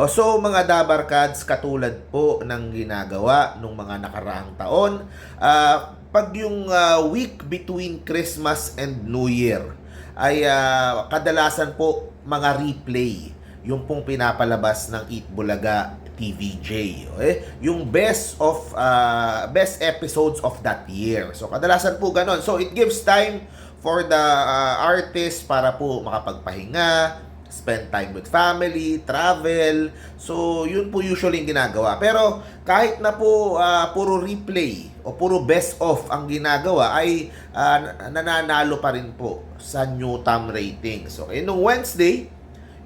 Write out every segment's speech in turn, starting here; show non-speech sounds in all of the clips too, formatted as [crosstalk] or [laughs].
O so mga Dabarkads, katulad po ng ginagawa nung mga nakaraang taon, ah, pag yung ah, week between Christmas and New Year ay ah, kadalasan po mga replay yung pong pinapalabas ng Eat Bulaga TVJ. Okay? Yung best of ah, best episodes of that year. So kadalasan po ganon. So it gives time for the ah, artist para po makapagpahinga, spend time with family, travel. So, yun po usually yung ginagawa. Pero, kahit na po ah, puro replay o puro best of ang ginagawa, ay ah, nananalo pa rin po sa new time ratings. Okay, nung Wednesday,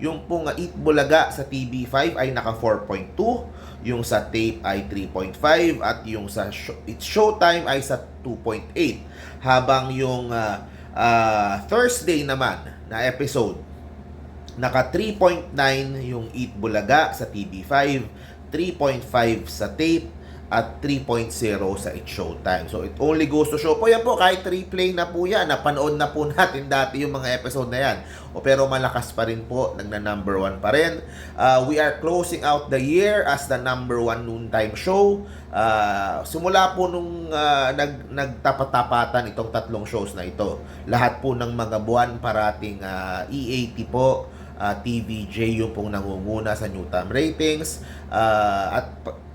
yung pong ah, Eat Bulaga sa TV5 ay naka 4.2, yung sa tape ay 3.5 at yung sa show, It's Showtime ay sa 2.8. Habang yung ah, ah, Thursday naman na episode naka 3.9 yung Eat Bulaga sa TV5, 3.5 sa tape, at 3.0 sa It Showtime. So, it only goes to show po yan po, kahit replay na po yan, napanood na po [laughs] natin dati yung mga episode na yan. O, pero malakas pa rin po, nagna number one pa rin. Uh, we are closing out the year as the number one noontime show. Uh, simula po nung uh, nag, nagtapat-tapatan itong tatlong shows na ito. Lahat po ng mga buwan parating uh, E80 po, uh, TVJ yung pong nangunguna sa new time ratings. Uh, at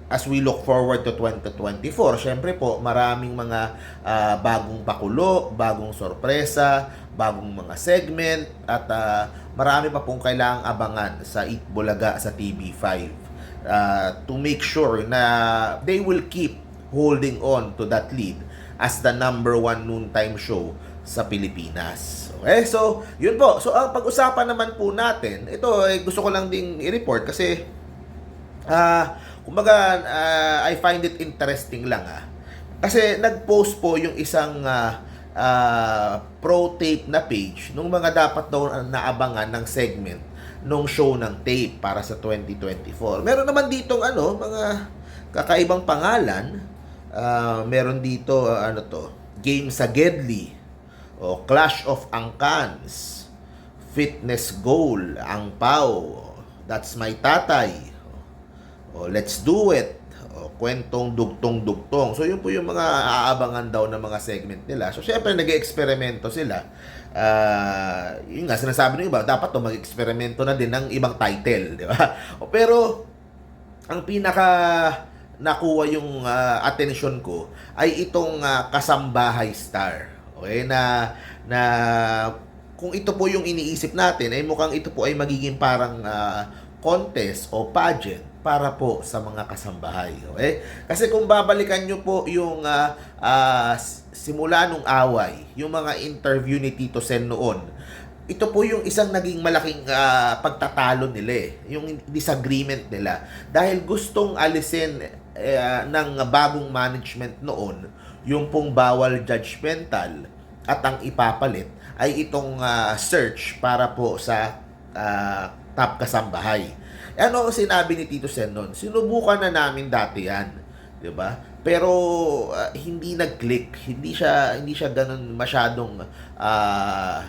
as we look forward to 2024, syempre po, maraming mga ah, bagong pakulo, bagong sorpresa, bagong mga segment, at ah, marami pa pong kailangang abangan sa Eat Bulaga sa TV5 ah, to make sure na they will keep holding on to that lead as the number one noontime show sa Pilipinas. Okay, so yun po. So ang pag-usapan naman po natin, ito eh, gusto ko lang ding i-report kasi ah kumbaga ah, I find it interesting lang ah. Kasi nag-post po yung isang ah, ah, pro tape na page nung mga dapat daw naabangan ng segment nung show ng tape para sa 2024. Meron naman ditong ano, mga kakaibang pangalan. Ah, meron dito ah, ano to, Game sa Gedli o Clash of Angkans, Fitness Goal, Ang Pao, That's My Tatay, o Let's Do It, o Kwentong Dugtong-Dugtong. So, yun po yung mga aabangan daw ng mga segment nila. So, syempre, nag eksperimento sila. Ah, yun nga, sinasabi ng iba, dapat to mag-eksperimento na din ng ibang title, di ba? Pero, ang pinaka nakuha yung ah, attention ko ay itong ah, kasambahay star. Okay na na kung ito po yung iniisip natin ay mukhang ito po ay magiging parang ah, contest o pageant para po sa mga kasambahay. Okay? Kasi kung babalikan nyo po yung ah, s- simula nung away, yung mga interview ni Tito Sen noon, ito po yung isang naging malaking ah, pagtatalo nila eh, yung disagreement nila. Dahil gustong alisin eh, ng bagong management noon, yung pong bawal judgmental at ang ipapalit ay itong ah, search para po sa ah, top kasambahay. Ano ang sinabi ni Tito Sen noon? Sinubukan na namin dati yan. 'di ba? Pero ah, hindi nag-click, hindi siya hindi siya ganun masyadong ah,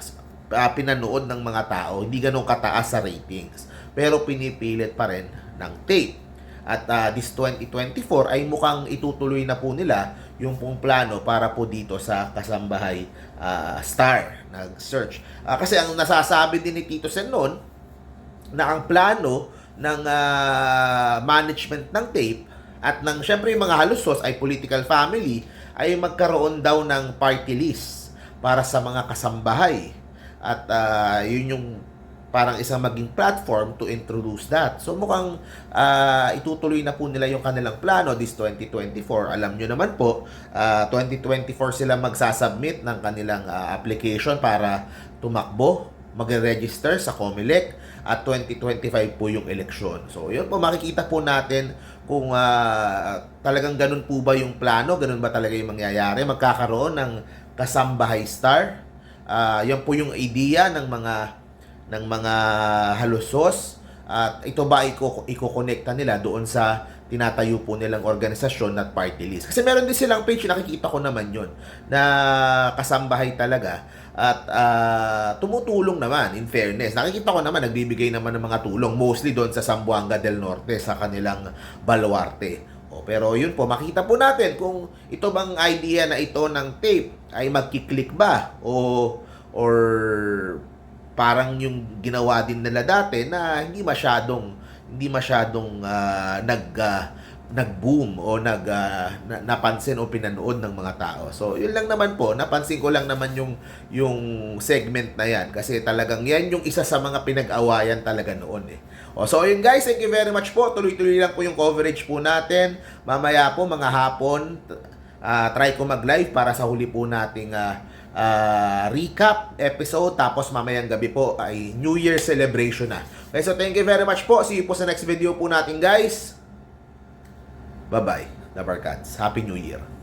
pinanood ng mga tao, hindi ganun kataas sa ratings. Pero pinipilit pa rin ng tape. At ah, this 2024 ay mukhang itutuloy na po nila yung pong plano para po dito sa kasambahay ah, star nag-search. Ah, kasi ang nasasabi din ni Tito Sen noon na ang plano ng ah, management ng tape at ng syempre yung mga halusos ay political family ay magkaroon daw ng party list para sa mga kasambahay. At ah, yun yung parang isang maging platform to introduce that. So mukhang ah, itutuloy na po nila yung kanilang plano this 2024. Alam nyo naman po, ah, 2024 sila magsasubmit ng kanilang ah, application para tumakbo, magre-register sa COMELEC at 2025 po yung eleksyon. So yun po, makikita po natin kung ah, talagang ganun po ba yung plano, ganun ba talaga yung mangyayari, magkakaroon ng kasambahay star. Ah, yan po yung idea ng mga ng mga halusos At ito ba iko ikokonekta nila doon sa tinatayo po nilang organisasyon at party list. Kasi meron din silang page, nakikita ko naman yon na kasambahay talaga at ah, tumutulong naman in fairness. Nakikita ko naman nagbibigay naman ng mga tulong mostly doon sa Zamboanga del Norte sa kanilang baluarte. O, pero yun po, makita po natin kung ito bang idea na ito ng tape ay magkiklik ba o or parang yung ginawa din nila dati na hindi masyadong hindi masyadong ah, nag ah, nag-boom o nag na- napansin o pinanood ng mga tao. So, yun lang naman po, napansin ko lang naman yung yung segment na yan kasi talagang yan yung isa sa mga pinag-awayan talaga noon eh. O, so yun guys, thank you very much po. Tuloy-tuloy lang po yung coverage po natin. Mamaya po mga hapon ah, try ko mag-live para sa huli po nating ah, ah, recap episode tapos mamayang gabi po ay New Year celebration na. Okay, so thank you very much po. See you po sa next video po natin guys. Bye-bye. Labarkads. Happy New Year.